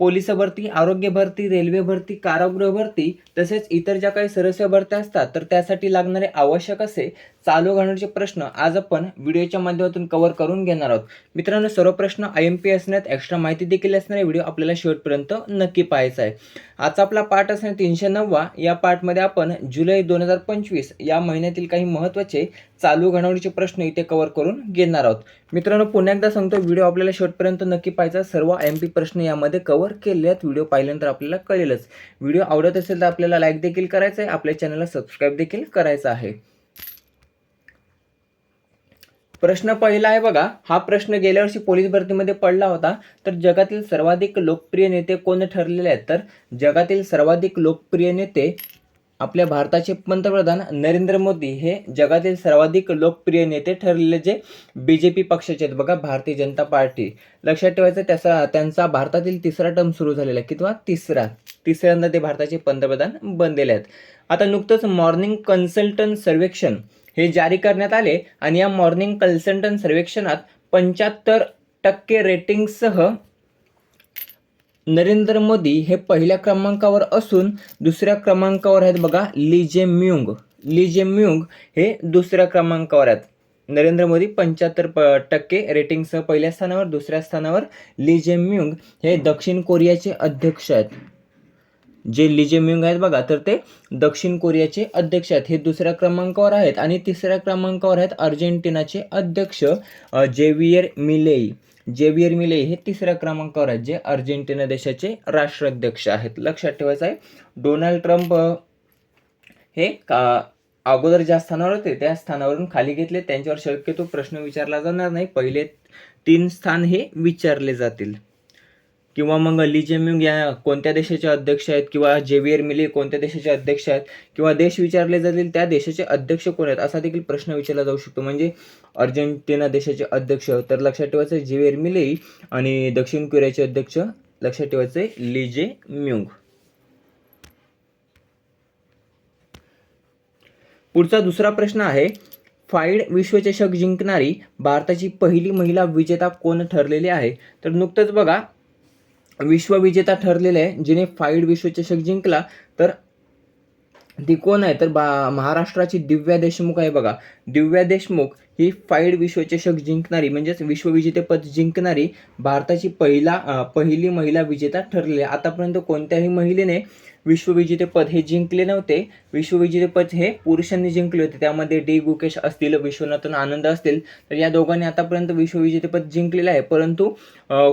Police भरती आरोग्य भरती रेल्वे भरती कारागृह भरती तसेच इतर ज्या काही सदस्य भरत्या असतात तर त्यासाठी लागणारे आवश्यक असे चालू घालण्याचे प्रश्न आज आपण व्हिडिओच्या माध्यमातून कव्हर करून घेणार आहोत. मित्रांनो सर्व प्रश्न आय एम पी असण्यात एक्स्ट्रा माहिती देखील असणारे व्हिडिओ आपल्याला शेवटपर्यंत नक्की पाहायचा आहे. आजचा आपला पाठ असणार तीनशे नववा. या पाठमध्ये आपण जुलै दोन हजार पंचवीस या महिन्यातील काही महत्त्वाचे चालू घडामोडीचे प्रश्न इथे कव्हर करून घेणार आहोत. मित्रांनो पुन्हा एकदा सांगतो व्हिडिओ आपल्याला शेवटपर्यंत नक्की पाहायचा. सर्व आय एम पी प्रश्न यामध्ये कव्हर केले आहेत व्हिडिओ पाहिल्यानंतर आपल्याला कळेलच. व्हिडिओ आवडत असेल तर आपल्याला लाईक देखील करायचं आहे आपल्या चॅनलला सबस्क्राईब देखील करायचं आहे. प्रश्न पहिला आहे बघा हा प्रश्न गेल्या वर्षी पोलीस भरतीमध्ये पडला होता तर जगातील सर्वाधिक लोकप्रिय नेते कोण ठरलेले आहेत? तर जगातील सर्वाधिक लोकप्रिय नेते आपल्या भारताचे पंतप्रधान नरेंद्र मोदी हे जगातील सर्वाधिक लोकप्रिय नेते ठरलेले जे बी जे पी पक्षाचे आहेत. बघा भारतीय जनता पार्टी. लक्षात ठेवायचं त्याचा त्यांचा भारतातील तिसरा टर्म सुरू झालेला आहे किंवा तिसरा. तिसऱ्यांदा ते भारताचे पंतप्रधान बनलेले आहेत. आता नुकतंच मॉर्निंग कन्सल्टंट सर्वेक्षण हे जारी करण्यात आले आणि या मॉर्निंग कन्सल्टंट सर्वेक्षणात पंच्याहत्तर टक्के रेटिंगसह नरेंद्र मोदी हे पहिल्या क्रमांकावर असून दुसऱ्या क्रमांकावर आहेत बघा लिजे म्युंग लिजे म्युंग हे दुसऱ्या क्रमांकावर आहेत. नरेंद्र मोदी पंच्याहत्तर प टक्के रेटिंगसह पहिल्या स्थानावर दुसऱ्या स्थानावर लिजे म्युंग हे दक्षिण कोरियाचे अध्यक्ष आहेत. जे लिजे म्युंग आहेत बघा तर ते दक्षिण कोरियाचे अध्यक्ष आहेत. हे दुसऱ्या क्रमांकावर आहेत आणि तिसऱ्या क्रमांकावर आहेत अर्जेंटिनाचे अध्यक्ष जेवियर मिलेई. जेवियर मिले हे तिसऱ्या क्रमांकावर आहेत जे अर्जेंटिना देशाचे राष्ट्राध्यक्ष आहेत. लक्षात ठेवायचं आहे डोनाल्ड ट्रम्प हे का अगोदर ज्या स्थानावर होते त्या स्थानावरून खाली घेतले. त्यांच्यावर शक्यतो प्रश्न विचारला जाणार नाही. पहिले तीन स्थान हे विचारले जातील. किंवा मग ली जेम्युंग या कोणत्या देशाचे अध्यक्ष आहेत किंवा जेवियर मिली कोणत्या देशाचे अध्यक्ष आहेत किंवा देश विचारले जातील त्या देशाचे अध्यक्ष कोण आहेत असा देखील प्रश्न विचारला जाऊ शकतो. म्हणजे अर्जेंटिना देशाचे अध्यक्ष तर लक्षात ठेवायचं जेवियर मिली आणि दक्षिण कोरियाचे अध्यक्ष लक्षात ठेवायचे जे म्युंग पुढचा दुसरा प्रश्न आहे फाईड विश्वचषक जिंकणारी भारताची पहिली महिला विजेता कोण ठरलेली आहे? तर नुकतंच बघा विश्वविजेता ठरलेले आहे जिने फाईड विश्वचषक जिंकला तर ती कोण आहे? तर बा महाराष्ट्राची दिव्या देशमुख आहे बघा. दिव्या देशमुख ही फाईड विश्वचषक जिंकणारी म्हणजेच विश्वविजेतेपद जिंकणारी भारताची पहिला पहिली महिला विजेता ठरलेली आहे. आतापर्यंत कोणत्याही महिलेने विश्वविजेतेपद हे जिंकले नव्हते. विश्वविजेतेपद हे पुरुषांनी जिंकले होते. त्यामध्ये डी. गुकेश असतील विश्वनाथन आनंद असतील तर या दोघांनी आतापर्यंत विश्वविजेतेपद जिंकलेलं आहे. परंतु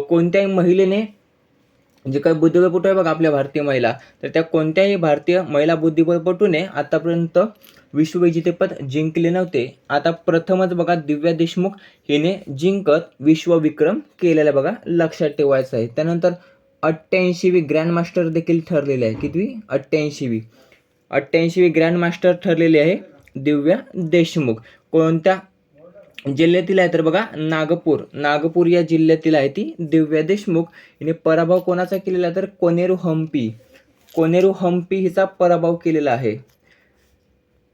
कोणत्याही महिलेने म्हणजे जे काही बुद्धिबळपटू आहे बघा आपल्या भारतीय महिला. तर त्या कोणत्याही भारतीय महिला बुद्धिबळपटूने आतापर्यंत विश्वविजेतेपद जिंकले नव्हते. आता प्रथमच बघा दिव्या देशमुख हिने जिंकत विश्वविक्रम केलेला बघा लक्षात ठेवायचं आहे. त्यानंतर अठ्ठ्याऐंशीवी ग्रँड मास्टर देखील ठरलेले आहे. कितवी? अठ्ठ्याऐंशीवी. अठ्ठ्याऐंशीवी ग्रँड मास्टर ठरलेली आहे दिव्या देशमुख. कोणत्या जिल्ह्यातील आहे तर बघा नागपूर. नागपूर या जिल्ह्यातील आहे ती दिव्या देशमुख. हिने पराभव कोणाचा केलेला आहे तर कोनेरू हम्पी कोनेरू हम्पी हिचा पराभव केलेला आहे.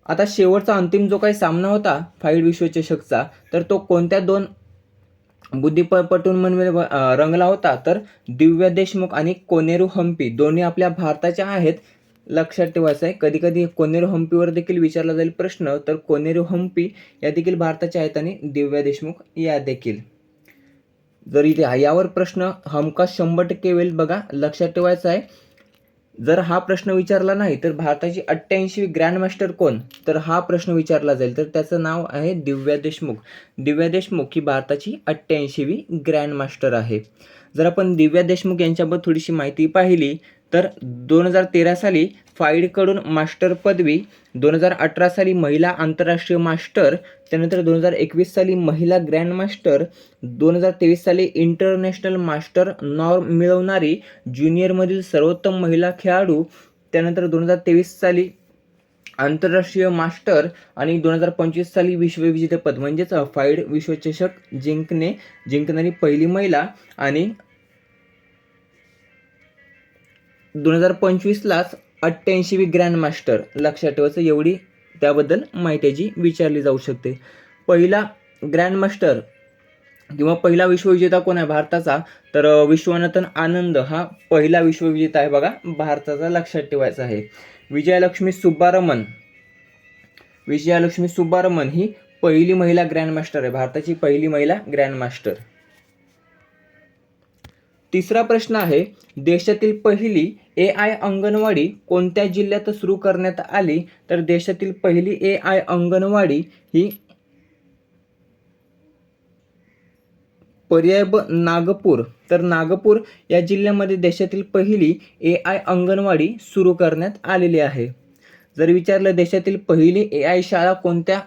आता शेवटचा अंतिम जो काही सामना होता फाईड विश्वचषकचा तर तो कोणत्या दोन बुद्धिपटूंमध्ये रंगला होता? तर दिव्या देशमुख आणि कोनेरू हम्पी दोन्ही आपल्या भारताच्या आहेत. लक्षात ठेवायचं आहे. कधी कधी कोनेरू हम्पीवर देखील विचारला जाईल प्रश्न तर कोनेरू हम्पी या देखील भारताच्या आहेत आणि दिव्या देशमुख या देखील. जर इथे यावर प्रश्न हमखास शंभर टक्के येईल बघा लक्षात ठेवायचं आहे. जर हा प्रश्न विचारला नाही तर भारताची अठ्ठ्याऐंशी ग्रँडमास्टर कोण? तर हा प्रश्न विचारला जाईल. तर त्याचं नाव आहे दिव्या देशमुख. दिव्या देशमुख ही भारताची अठ्ठ्याऐंशीवी ग्रँड मास्टर आहे. जर आपण दिव्या देशमुख यांच्याबद्दल थोडीशी माहिती पाहिली तर दोन हजार तेरा साली फाईडकडून मास्टर पदवी दोन हजार अठरा साली महिला आंतरराष्ट्रीय मास्टर त्यानंतर दोन हजार एकवीस साली महिला ग्रँड मास्टर दोन हजार तेवीस साली इंटरनॅशनल मास्टर नॉर्म मिळवणारी ज्युनियरमधील सर्वोत्तम महिला खेळाडू त्यानंतर दोन हजार तेवीस साली आंतरराष्ट्रीय मास्टर आणि दोन हजार पंचवीस साली विश्वविजेतेपद म्हणजेच फाईड विश्वचषक जिंकणे जिंकणारी पहिली महिला आणि दोन हजार पंचवीसलाच अठ्ठ्याऐंशीवी ग्रँडमास्टर लक्षात ठेवायचं एवढी त्याबद्दल माहिती जी विचारली जाऊ शकते. पहिला ग्रँडमास्टर किंवा पहिला विश्वविजेता कोण आहे भारताचा? तर विश्वनाथन आनंद हा पहिला विश्वविजेता आहे बघा भारताचा लक्षात ठेवायचा आहे. विजयालक्ष्मी सुब्बारमन विजयालक्ष्मी सुब्बारमन ही पहिली महिला ग्रँडमास्टर आहे भारताची पहिली महिला ग्रँडमास्टर तिसरा प्रश्न आहे देशातील पहिली ए आय अंगणवाडी कोणत्या जिल्ह्यात सुरू करण्यात आली? तर देशातील पहिली ए आय अंगणवाडी ही पर्याय ब नागपूर. तर नागपूर या जिल्ह्यामध्ये देशातील पहिली ए आय अंगणवाडी सुरू करण्यात आलेली आहे. जर विचारलं देशातील पहिली ए आय शाळा कोणत्या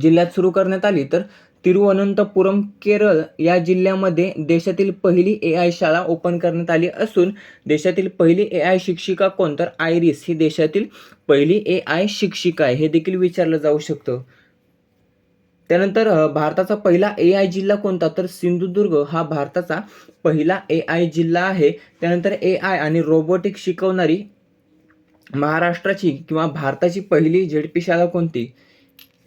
जिल्ह्यात सुरू करण्यात आली? तर तिरुवनंतपुरम केरळ या जिल्ह्यामध्ये देशातील पहिली ए आय शाळा ओपन करण्यात आली असून देशातील पहिली ए आय शिक्षिका कोण तर? आयरिस. ही देशातील पहिली ए आय शिक्षिका आहे. हे देखील विचारलं जाऊ शकतं. त्यानंतर भारताचा पहिला ए आय जिल्हा कोणता? तर सिंधुदुर्ग हा भारताचा पहिला ए आय जिल्हा आहे. त्यानंतर ए आय आणि रोबोटिक शिकवणारी महाराष्ट्राची किंवा भारताची पहिली झेडपी शाळा कोणती?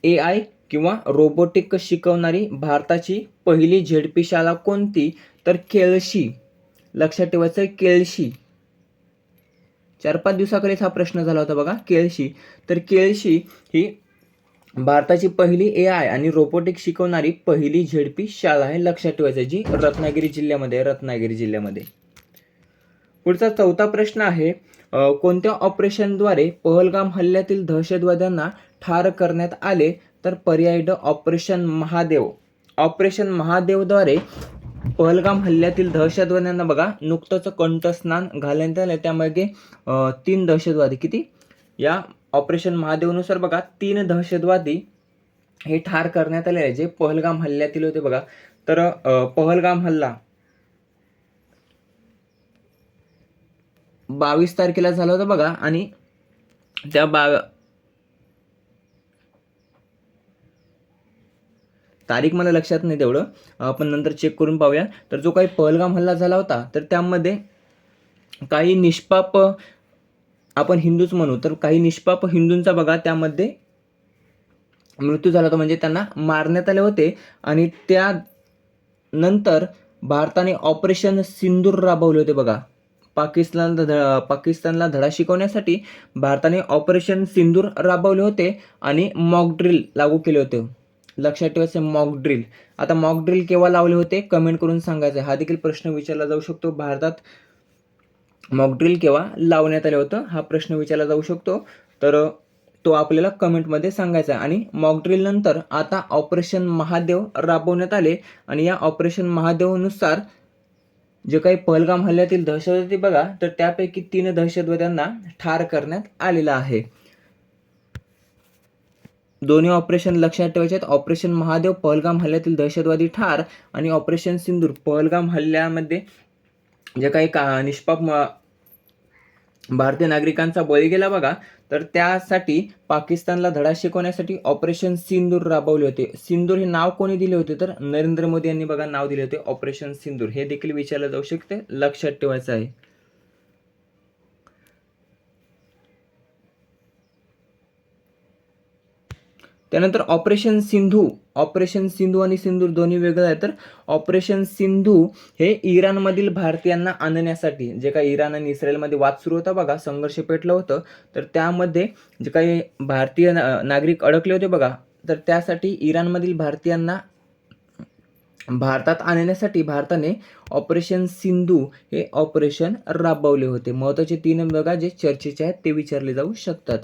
ए आय किंवा रोबोटिक शिकवणारी भारताची पहिली झेडपी शाळा कोणती? तर केळशी. लक्षात ठेवायचं आहे, केळशी. चार पाच दिवसाकडेच हा प्रश्न झाला होता बघा केळशी. तर केळशी ही भारताची पहिली ए आय आणि रोबोटिक शिकवणारी पहिली झेडपी शाळा आहे लक्षात ठेवायचं जी रत्नागिरी जिल्ह्यामध्ये आहे, रत्नागिरी जिल्ह्यामध्ये. पुढचा चौथा प्रश्न आहे कोणत्या ऑपरेशनद्वारे पहलगाम हल्ल्यातील दहशतवाद्यांना ठार करण्यात आले? तर पर्याय ड ऑपरेशन महादेव. ऑपरेशन महादेवद्वारे पहलगाम हल्ल्यातील दहशतवाद्यांना बघा नुकतंच कंठस्नान घालण्यात आलं त्यामागे तीन दहशतवादी. किती? या ऑपरेशन महादेवनुसार बघा तीन दहशतवादी हे ठार करण्यात आले आहे जे पहलगाम हल्ल्यातील होते बघा. तर पहलगाम हल्ला बावीस तारखेला झाला होता बघा. आणि त्या बा तारीख मला लक्षात नाही तेवढं. आपण नंतर चेक करून पाहूया. तर जो काही पहलगाम हल्ला झाला होता तर त्यामध्ये काही निष्पाप आपण हिंदूच म्हणू तर काही निष्पाप हिंदूंचा बघा त्यामध्ये मृत्यू झाला होता. म्हणजे त्यांना मारण्यात आले होते आणि त्या नंतर भारताने ऑपरेशन सिंदूर राबवले होते बघा. पाकिस्तान ध पाकिस्तानला धडा शिकवण्यासाठी भारताने ऑपरेशन सिंदूर राबवले होते आणि मॉक ड्रिल लागू केले होते. लक्षात ठेवायचं मॉक ड्रिल आता मॉक ड्रिल केव्हा लावले होते? कमेंट करून सांगायचं हा देखील प्रश्न विचारला जाऊ शकतो. भारतात मॉक ड्रिल केव्हा लावण्यात आलं होतं? हा प्रश्न विचारला जाऊ शकतो. तर तो आपल्याला कमेंटमध्ये सांगायचा आहे. आणि मॉक ड्रिल नंतर आता ऑपरेशन महादेव राबवण्यात आले. आणि या ऑपरेशन महादेवनुसार जे काही पहलगाम हल्ल्यातील दहशतवादी बघा तर त्यापैकी तीन दहशतवाद्यांना ठार करण्यात आलेलं आहे. दोन्ही ऑपरेशन लक्षात ठेवायचे आहेत ऑपरेशन महादेव पहलगाम हल्ल्यातील दहशतवादी ठार आणि ऑपरेशन सिंदूर. पहलगाम हल्ल्यामध्ये जे काही का निष्पाप भारतीय नागरिकांचा बळी गेला बघा तर त्यासाठी पाकिस्तानला धडा शिकवण्यासाठी ऑपरेशन सिंदूर राबवले होते. सिंदूर हे नाव कोणी दिले होते? तर नरेंद्र मोदी यांनी बघा नाव दिले होते. ऑपरेशन सिंदूर. हे देखील विचारलं जाऊ शकते. लक्षात ठेवायचं आहे. त्यानंतर ऑपरेशन सिंधू ऑपरेशन सिंधू आणि सिंदूर दोन्ही वेगळं आहे तर ऑपरेशन सिंधू हे इराणमधील भारतीयांना आणण्यासाठी जे काही इराण आणि इस्रायलमध्ये वाद सुरू होता बघा संघर्ष पेटलं होतं. तर त्यामध्ये जे काही भारतीय ना- नागरिक अडकले होते बघा तर त्यासाठी इराणमधील भारतीयांना भारतात आणण्यासाठी भारताने ऑपरेशन सिंधू हे ऑपरेशन राबवले होते. महत्त्वाचे तीन बघा जे चर्चेचे आहेत ते विचारले जाऊ शकतात.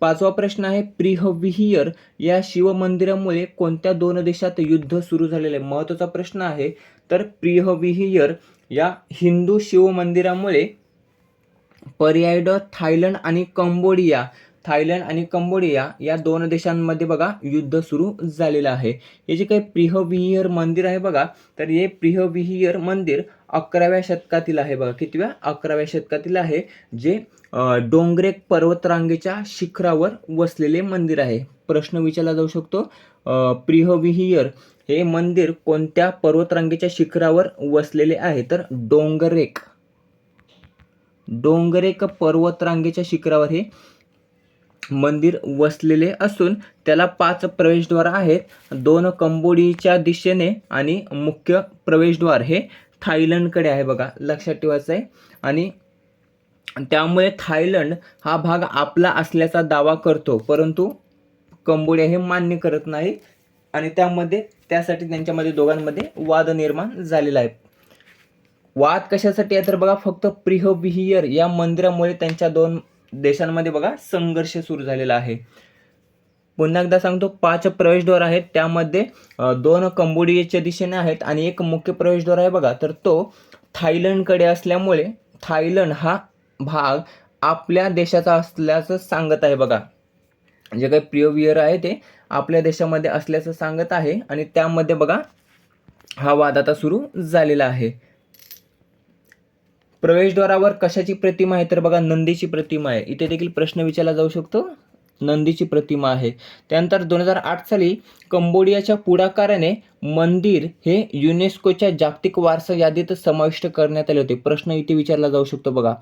पाचवा प्रश्न आहे प्रिहविहियर या शिवमंदिरामुळे कोणत्या दोन देशात युद्ध सुरू झालेले आहे? महत्त्वाचा प्रश्न आहे तर प्रिहविहियर या हिंदू शिवमंदिरामुळे पर्यायडॉ थायलंड आणि कंबोडिया थायलंड आणि कंबोडिया या दोन देशांमध्ये बघा युद्ध सुरू झालेलं आहे. हे जे काही प्रिहविहियर मंदिर आहे बघा तर हे प्रिहविहियर मंदिर अकराव्या शतकातील आहे बघा. कितव्या? अकराव्या शतकातील आहे जे डोंगरेक पर्वतरांगेच्या शिखरावर वसलेले मंदिर आहे. प्रश्न विचारला जाऊ शकतो प्रिहविहियर हे मंदिर कोणत्या पर्वतरांगेच्या शिखरावर वसलेले आहे? तर डोंगरेक. डोंगरेक पर्वतरांगेच्या शिखरावर हे मंदिर वसलेले असून त्याला पाच प्रवेशद्वार आहेत. दोन कंबोडीच्या दिशेने आणि मुख्य प्रवेशद्वार हे थायलंडकडे आहे बघा लक्षात ठेवायचं आहे आणि त्यामुळे थायलंड हा भाग आपला असल्याचा दावा करतो परंतु कंबोडिया हे मान्य करत नाही आणि त्यामध्ये त्यासाठी त्यांच्यामध्ये दोघांमध्ये वाद निर्माण झालेला आहे. वाद कशासाठी आहे तर बघा फक्त प्रिहविहियर या मंदिरामुळे त्यांच्या दोन देशांमध्ये बघा संघर्ष सुरू झालेला आहे. पुन्हा एकदा सांगतो पाच प्रवेशद्वार आहेत. त्यामध्ये दोन कंबोडियाच्या दिशेने आहेत आणि एक मुख्य प्रवेशद्वार आहे बघा. तर तो थायलंडकडे असल्यामुळे थायलंड हा भाग आपल्या देशाचा असल्याचं सांगत आहे बघा. जे काही प्रियोवियर आहे ते आपल्या देशामध्ये असल्याचं सांगत आहे आणि त्यामध्ये बघा हा वाद आता सुरू झालेला आहे. प्रवेशद्वारावर कशाची प्रतिमा आहे? तर बघा नंदीची प्रतिमा आहे. इथे देखील प्रश्न विचारला जाऊ शकतो. नंदीची प्रतिमा आहे. त्यानंतर दोन हजार आठ साली कंबोडियाच्या पुढाकाराने मंदिर हे युनेस्कोच्या जागतिक वारसा यादीत समाविष्ट करण्यात आले होते. प्रश्न इथे विचारला जाऊ शकतो बघा.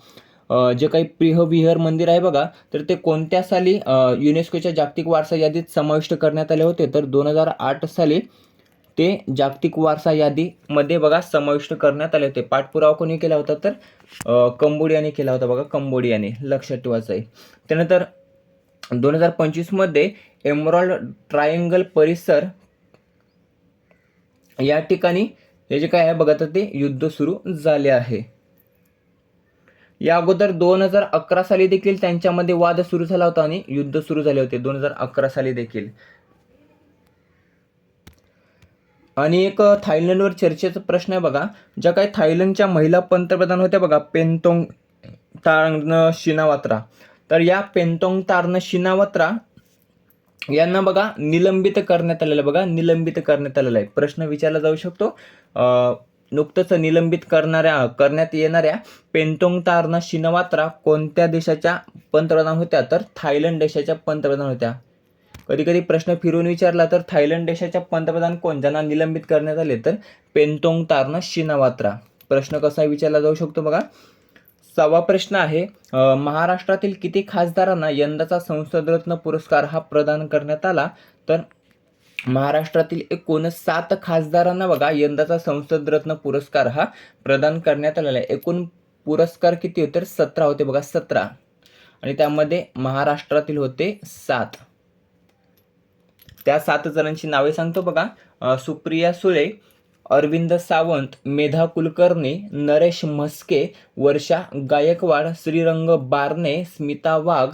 जे काही प्रिहविहर मंदिर आहे बघा तर ते कोणत्या साली युनेस्कोच्या जागतिक वारसा यादीत समाविष्ट करण्यात आले होते? तर दोन हजार आठ साली ते जागतिक वारसा यादीमध्ये बघा समाविष्ट करण्यात आले होते. पाठपुरावा कोणी केला होता तर कंबोडियाने केला होता बघा कंबोडियाने. लक्षात ठेवायचं आहे. त्यानंतर दोन हजार पंचवीसमध्ये एमरॉल्ड ट्रायंगल परिसर या ठिकाणी हे जे काय आहे बघा तर ते युद्ध सुरू झाले आहे. या अगोदर दोन हजार अकरा साली देखील त्यांच्यामध्ये वाद सुरू झाला होता आणि युद्ध सुरू झाले होते. दोन हजार अकरा साली देखील. आणि एक थायलंडवर चर्चेचा प्रश्न आहे बघा. ज्या काही थायलंडच्या महिला पंतप्रधान होत्या बघा पेंतोंग तार्न शिनावात्रा. तर या पेंतोंग तार्न शिनावात्रा यांना बघा निलंबित करण्यात आलेलं आहे बघा निलंबित करण्यात आलेलं आहे. प्रश्न विचारला जाऊ शकतो. नुकतंच निलंबित करणाऱ्या करण्यात येणाऱ्या पेंतोंग तार्न शिनवात्रा कोणत्या देशाच्या पंतप्रधान होत्या? तर थायलंड देशाच्या पंतप्रधान होत्या. कधी कधी प्रश्न फिरून विचारला तर थायलंड देशाच्या पंतप्रधान कोण ज्यांना निलंबित करण्यात आले तर पेंतोंग तार्न शिनावात्रा. प्रश्न कसा विचारला जाऊ शकतो बघा? सहावा प्रश्न आहे महाराष्ट्रातील किती खासदारांना यंदाचा संसदरत्न पुरस्कार हा प्रदान करण्यात आला? तर महाराष्ट्रातील एकूण सात खासदारांना बघा यंदाचा संसदरत्न पुरस्कार हा प्रदान करण्यात आलेला आहे. एकूण पुरस्कार किती होते? तर सतरा होते बघा सतरा. आणि त्यामध्ये महाराष्ट्रातील होते सात. त्या सात जणांची नावे सांगतो बघा. सुप्रिया सुळे अरविंद सावंत मेधा कुलकर्णी नरेश म्हस्के वर्षा गायकवाड श्रीरंग बारणे स्मिता वाघ.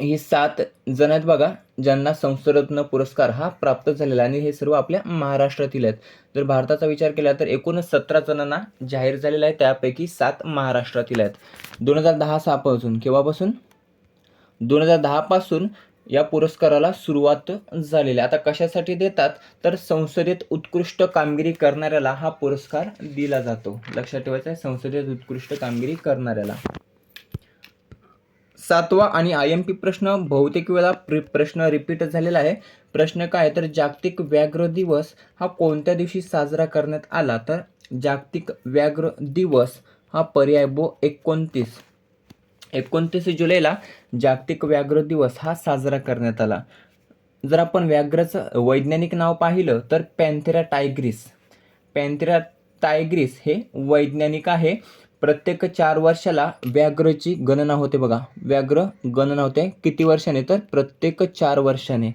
ही सात जण आहेत बघा ज्यांना संसदरत्न पुरस्कार हा प्राप्त झालेला आणि हे सर्व आपल्या महाराष्ट्रातील आहेत. जर भारताचा विचार केला तर एकूण सतरा जणांना जाहीर झालेला आहे. त्यापैकी सात महाराष्ट्रातील आहेत. दोन हजार दहा सहापासून केव्हापासून दोन हजार दहापासून या पुरस्काराला सुरुवात झालेली आता कशासाठी देतात? तर संसदेत उत्कृष्ट कामगिरी करणाऱ्याला हा पुरस्कार दिला जातो. लक्षात ठेवायचं आहे संसदेत उत्कृष्ट कामगिरी करणाऱ्याला. सातवा आणि आय एम पी प्रश्न बहुतेक वेळा प्रि प्रश्न रिपीट झालेला आहे. प्रश्न काय? तर जागतिक व्याघ्र दिवस हा कोणत्या दिवशी साजरा करण्यात आला? तर जागतिक व्याघ्र दिवस हा पर्याय बो एकोणतीस. एकोणतीस जुलैला जागतिक व्याघ्र दिवस हा साजरा करण्यात आला. जर आपण व्याघ्राचं वैज्ञानिक नाव पाहिलं तर पॅन्थेरा टायग्रिस. पॅन्थेरा टायग्रिस हे वैज्ञानिक आहे. प्रत्येक चार वर्षाला व्याघ्रची गणना होते बघा. व्याघ्र गणना होते. किती वर्षाने? तर प्रत्येक चार वर्षाने.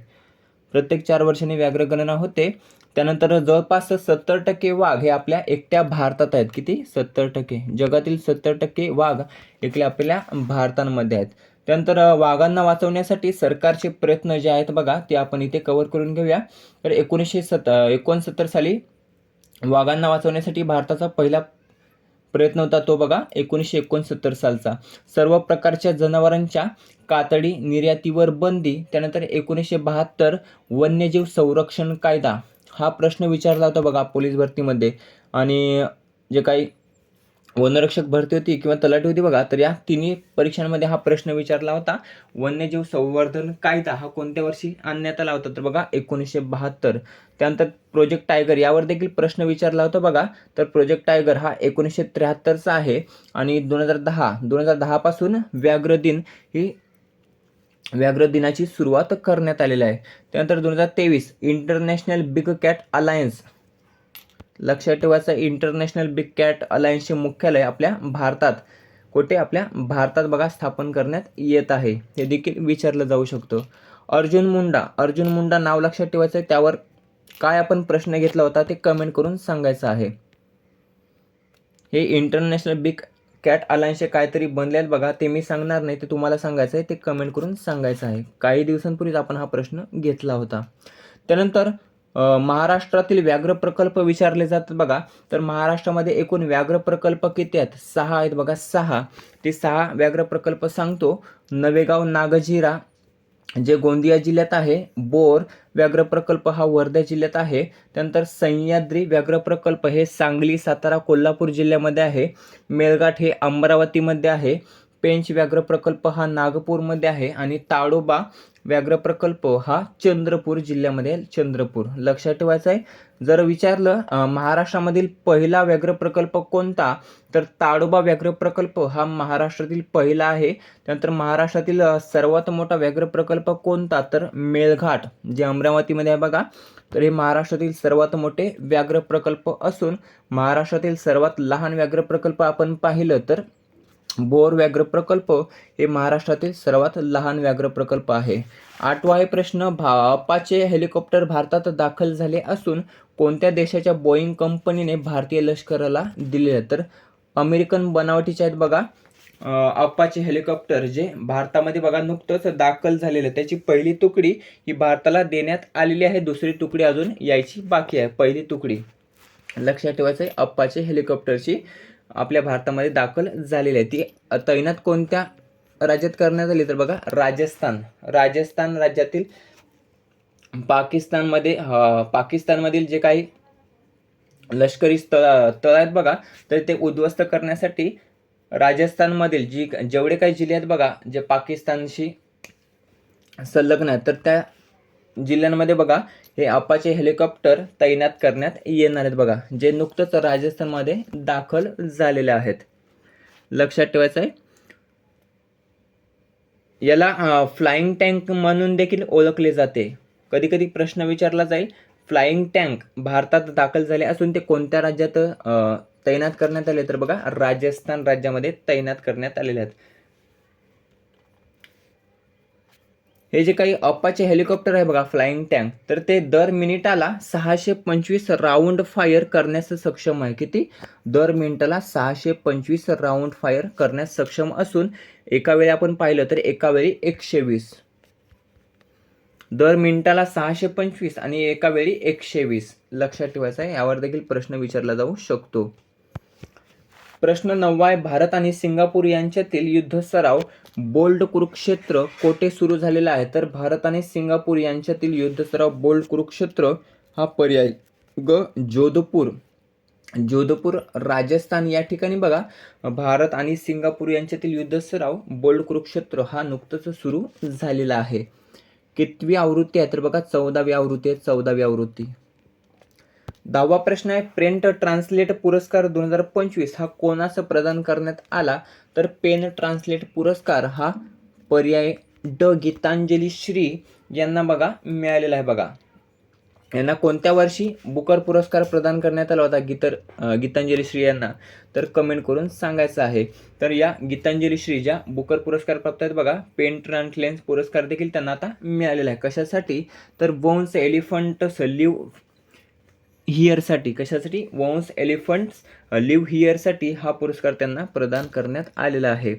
प्रत्येक चार वर्षाने व्याघ्र गणना होते. त्यानंतर जवळपास सत्तर टक्के वाघ हे आपल्या एकट्या भारतात आहेत. किती? सत्तर टक्के. जगातील सत्तर टक्के वाघ एकले आपल्या भारतामध्ये आहेत. त्यानंतर वाघांना वाचवण्यासाठी सरकारचे प्रयत्न जे आहेत बघा ते आपण इथे कव्हर करून घेऊया. तर एकोणीसशे सत एकोणसत्तर साली वाघांना वाचवण्यासाठी भारताचा पहिला प्रयत्न होता तो बघा एकोणीसशे एकोणसत्तर सालचा. सर्व प्रकारच्या जनावरांच्या कातडी निर्यातीवर बंदी त्यानंतर एकोणीसशे बहात्तर वन्यजीव संरक्षण कायदा. हा प्रश्न विचारला होता बघा पोलीस भरतीमध्ये. आणि जे काही वनरक्षक भरती होती किंवा तलाठी होती बघा तर या तिन्ही परीक्षांमध्ये हा प्रश्न विचारला होता. वन्यजीव संवर्धन कायदा हा कोणत्या वर्षी आणण्यात आला होता? तर बघा एकोणीसशे बहात्तर. त्यानंतर प्रोजेक्ट टायगर यावर देखील प्रश्न विचारला होता बघा. तर प्रोजेक्ट टायगर हा एकोणीसशे त्र्याहत्तरचा आहे. आणि दोन हजार दहा दोन हजार दहापासून व्याघ्र दिन ही व्याघ्र दिनाची सुरुवात करण्यात आलेली आहे. त्यानंतर दोन हजार तेवीस इंटरनॅशनल बिग कॅट अलायन्स लक्षात ठेवायचं इंटरनॅशनल बिग कॅट अलायन्सचे मुख्यालय आपल्या भारतात कुठे? आपल्या भारतात बघा स्थापन करण्यात येत आहे. हे देखील विचारलं जाऊ शकतं. अर्जुन मुंडा. अर्जुन मुंडा नाव लक्षात ठेवायचं त्यावर काय आपण प्रश्न घेतला होता ते कमेंट करून सांगायचं आहे. हे इंटरनॅशनल बिग कॅट अलायन्सचे काहीतरी बनले आहेत बघा ते मी सांगणार नाही ते तुम्हाला सांगायचं आहे ते कमेंट करून सांगायचं आहे. काही दिवसांपूर्वीच आपण हा प्रश्न घेतला होता. त्यानंतर महाराष्ट्रातील व्याघ्र प्रकल्प विचारले जातात बघा. तर महाराष्ट्रामध्ये एकूण व्याघ्र प्रकल्प किती आहेत? सहा आहेत बघा सहा. ते सहा व्याघ्र प्रकल्प सांगतो. नवेगाव नागझिरा जे गोंदिया जिल्ह्यात आहे बोर व्याघ्र प्रकल्प हा वर्धा जिल्ह्यात आहे. त्यानंतर सह्याद्री व्याघ्र प्रकल्प हे सांगली सातारा कोल्हापूर जिल्ह्यामध्ये आहे. मेळघाट हे अमरावतीमध्ये आहे. पेंच व्याघ्र प्रकल्प हा नागपूरमध्ये आहे आणि ताडोबा व्याघ्र प्रकल्प हा चंद्रपूर जिल्ह्यामध्ये चंद्रपूर. लक्षात ठेवायचं आहे जर विचारलं महाराष्ट्रामधील पहिला व्याघ्र प्रकल्प कोणता? तर ताडोबा व्याघ्र प्रकल्प हा महाराष्ट्रातील पहिला आहे. त्यानंतर महाराष्ट्रातील सर्वात मोठा व्याघ्र प्रकल्प कोणता? तर मेळघाट जे अमरावतीमध्ये आहे बघा. तर हे महाराष्ट्रातील सर्वात मोठे व्याघ्र प्रकल्प असून महाराष्ट्रातील सर्वात लहान व्याघ्र प्रकल्प आपण पाहिलं तर बोर व्याघ्र प्रकल्प हे महाराष्ट्रातील सर्वात लहान व्याघ्र प्रकल्प आहे. आठवा आहे प्रश्न भा अपाचे हेलिकॉप्टर भारतात दाखल झाले असून कोणत्या देशाच्या बोईंग कंपनीने भारतीय लष्कराला दिले? तर अमेरिकन बनावटीचे आहेत बघा. अप्पाचे हेलिकॉप्टर जे भारतामध्ये बघा नुकतंच दाखल झालेलं त्याची पहिली तुकडी ही भारताला देण्यात आलेली आहे. दुसरी तुकडी अजून यायची बाकी आहे पहिली तुकडी. लक्षात ठेवायचं आहे अप्पाचे हेलिकॉप्टरची आपल्या भारतामध्ये दाखल झालेली आहे ती तैनात कोणत्या राज्यात करण्यात आली तर बघा राजस्थान. राजस्थान राज्यातील पाकिस्तानमध्ये पाकिस्तानमधील जे काही लष्करी स्थळ तळ आहेत बघा तर ते उद्ध्वस्त करण्यासाठी राजस्थानमधील जी जेवढे काही जिल्हे आहेत बघा जे पाकिस्तानशी संलग्न आहेत तर त्या जिल्ह्यांमध्ये बघा हे अपाचे हेलिकॉप्टर तैनात करण्यात येणार आहेत बघा जे नुकतंच राजस्थानमध्ये दाखल झालेले आहेत. लक्षात ठेवायचं आहे याला फ्लाइंग टँक म्हणून देखील ओळखले जाते. कधी कधी प्रश्न विचारला जाईल फ्लाइंग टँक भारतात दाखल झाले असून ते कोणत्या राज्यात तैनात करण्यात आले? तर बघा राजस्थान राज्यामध्ये तैनात करण्यात आलेले आहेत. हे जे काही अप्पाचे हेलिकॉप्टर आहे बघा फ्लाइंग टँक तर ते दर मिनिटाला सहाशे पंचवीस राऊंड फायर करण्यास सक्षम आहे. किती? दर मिनिटाला सहाशे पंचवीस राऊंड फायर करण्यास सक्षम असून एका वेळी आपण पाहिलं तर एका वेळी एकशे वीस. दर मिनिटाला सहाशे पंचवीस आणि एका वेळी एकशे वीस. लक्षात ठेवायचं आहे यावर देखील प्रश्न विचारला जाऊ शकतो. प्रश्न नववा आहे भारत आणि सिंगापूर यांच्यातील युद्ध सराव बोल्ड कुरुक्षेत्र कोठे सुरू झालेला आहे? तर भारत आणि सिंगापूर यांच्यातील युद्ध सराव बोल्ड कुरुक्षेत्र हा पर्याय. ग जोधपूर. जोधपूर राजस्थान या ठिकाणी बघा. भारत आणि सिंगापूर यांच्यातील युद्ध सराव बोल्ड कुरुक्षेत्र हा नुकतंच सुरू झालेला आहे. कितवी आवृत्ती आहे? तर बघा चौदावी आवृत्ती आहे चौदावी आवृत्ती. दहावा प्रश्न आहे प्रिंट ट्रान्सलेट पुरस्कार दोन हजार पंचवीस हा कोणास प्रदान करण्यात आला? तर पेन ट्रान्सलेट पुरस्कार हा पर्याय ड. गीतांजली श्री यांना बघा मिळालेला आहे बघा. यांना कोणत्या वर्षी बुकर पुरस्कार प्रदान करण्यात आला होता? गीतर गीतांजली श्री यांना. तर कमेंट करून सांगायचं आहे. तर या गीतांजली श्री ज्या बुकर पुरस्कार प्राप्त आहेत बघा पेन ट्रान्सलेन्स पुरस्कार देखील त्यांना आता मिळालेला आहे. कशासाठी? तर वोन्स एलिफंट लिव्ह हिअरसाठी कशासाठी? वॉन्स एलिफंट्स लिव्ह हिअरसाठी हा पुरस्कार त्यांना प्रदान करण्यात आलेला आहे.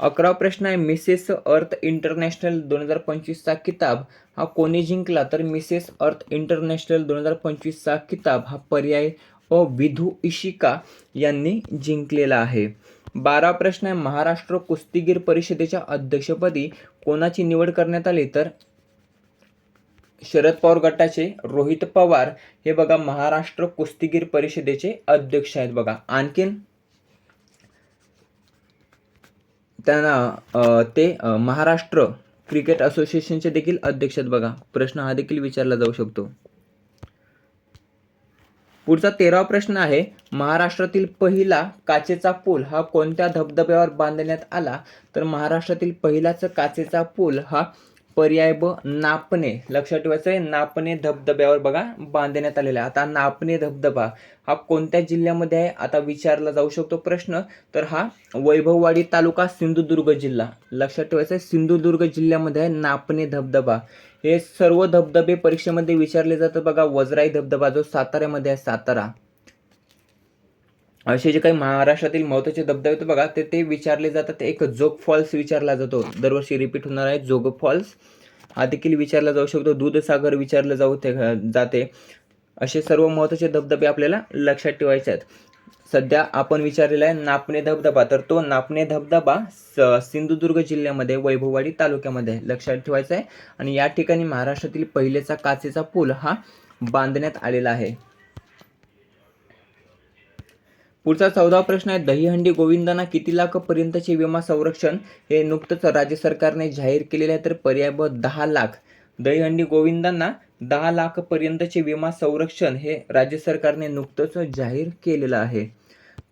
अकरा प्रश्न आहे मिसेस अर्थ इंटरनॅशनल दोन हजार पंचवीसचा किताब हा कोणी जिंकला? तर मिसेस अर्थ इंटरनॅशनल दोन हजार पंचवीसचा किताब हा पर्याय अ विधू इशिका यांनी जिंकलेला आहे. बारा प्रश्न आहे महाराष्ट्र कुस्तीगीर परिषदेच्या अध्यक्षपदी कोणाची निवड करण्यात आली? तर शरद पवार गटाचे रोहित पवार हे बघा महाराष्ट्र कुस्तीगीर परिषदेचे अध्यक्ष आहेत बघा. आणखीन त्यांना ते महाराष्ट्र क्रिकेट असोसिएशनचे देखील अध्यक्ष आहेत बघा. प्रश्न हा देखील विचारला जाऊ शकतो. पुढचा तेरावा प्रश्न आहे महाराष्ट्रातील पहिला काचेचा पूल हा कोणत्या धबधब्यावर बांधण्यात आला? तर महाराष्ट्रातील पहिलाच काचेचा पूल हा पर्याय ब नापणे. लक्षात ठेवायचं आहे नापणे धबधब्यावर बघा बांधण्यात आलेला आहे. आता नापणे धबधबा हा कोणत्या जिल्ह्यामध्ये आहे? आता विचारला जाऊ शकतो प्रश्न. तर हा वैभववाडी तालुका सिंधुदुर्ग जिल्हा. लक्षात ठेवायचं आहे सिंधुदुर्ग जिल्ह्यामध्ये आहे नापणे धबधबा. हे सर्व धबधबे परीक्षेमध्ये विचारले जातात बघा. वजराई धबधबा जो साताऱ्यामध्ये आहे सातारा. असे जे काही महाराष्ट्रातील महत्त्वाचे धबधबे आहेत बघा ते ते विचारले जातात. एक जोग फॉल्स विचारला जातो. दरवर्षी रिपीट होणार आहे जोग फॉल्स. हा देखील विचारला जाऊ शकतो. दूधसागर विचारलं जाऊ ते जाते. असे सर्व महत्त्वाचे धबधबे आपल्याला लक्षात ठेवायचे आहेत. सध्या आपण विचारलेला आहे नापणे धबधबा. तर तो नापणे धबधबा स सिंधुदुर्ग जिल्ह्यामध्ये वैभववाडी तालुक्यामध्ये आहे. लक्षात ठेवायचा आहे. आणि या ठिकाणी महाराष्ट्रातील पहिलेचा काचेचा पूल हा बांधण्यात आलेला आहे. पुढचा चौदा प्रश्न आहे दहीहंडी गोविंदांना किती लाखापर्यंतचे विमा संरक्षण हे नुकतंच राज्य सरकारने जाहीर केलेले आहे तर पर्याय ब दहा लाख. दहीहंडी गोविंदांना दहा लाखापर्यंतचे विमा संरक्षण हे राज्य सरकारने नुकतंच जाहीर केलेलं आहे.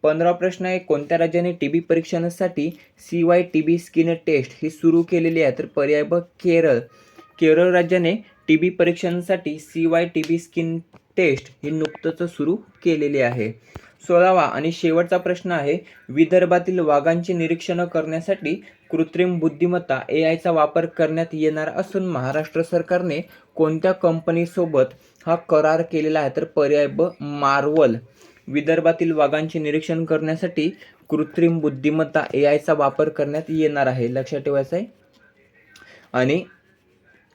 पंधरा प्रश्न आहे कोणत्या राज्याने टी बी परीक्षणासाठी C Y T B skin test ही सुरू केलेली आहे तर पर्याय ब केरळ. केरळ राज्याने टी बी परीक्षणासाठी C Y T B skin test ही नुकतंच सुरू केलेली आहे. सोळावा आणि शेवटचा प्रश्न आहे विदर्भातील वाघांची निरीक्षणं करण्यासाठी कृत्रिम बुद्धिमत्ता ए आयचा वापर करण्यात येणार असून महाराष्ट्र सरकारने कोणत्या कंपनीसोबत हा करार केलेला आहे तर पर्याय ब मार्वल. विदर्भातील वाघांचे निरीक्षण करण्यासाठी कृत्रिम बुद्धिमत्ता ए आयचा वापर करण्यात येणार आहे. लक्षात ठेवायचं आहे आणि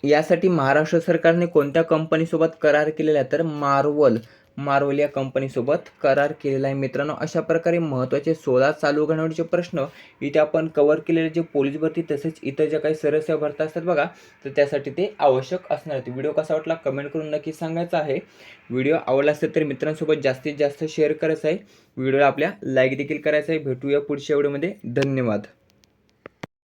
यासाठी महाराष्ट्र सरकारने कोणत्या कंपनीसोबत करार केलेला आहे तर मार्वल. मार्वल या कंपनीसोबत करार केलेला आहे. मित्रांनो अशा प्रकारे महत्त्वाचे सोळा चालू घडामोडीचे प्रश्न इथे आपण कवर केलेले जे पोलीस भरती तसेच इतर ज्या काही सरसेवा भरता असतात बघा तर त्यासाठी ते आवश्यक असणार आहेत. व्हिडिओ कसा वाटला कमेंट करून नक्की सांगायचं आहे. व्हिडिओ आवडला असेल तर मित्रांसोबत जास्तीत जास्त शेअर करायचा आहे. व्हिडिओला आपल्या लाईक देखील करायचा आहे. भेटूया पुढच्या व्हिडिओमध्ये धन्यवाद.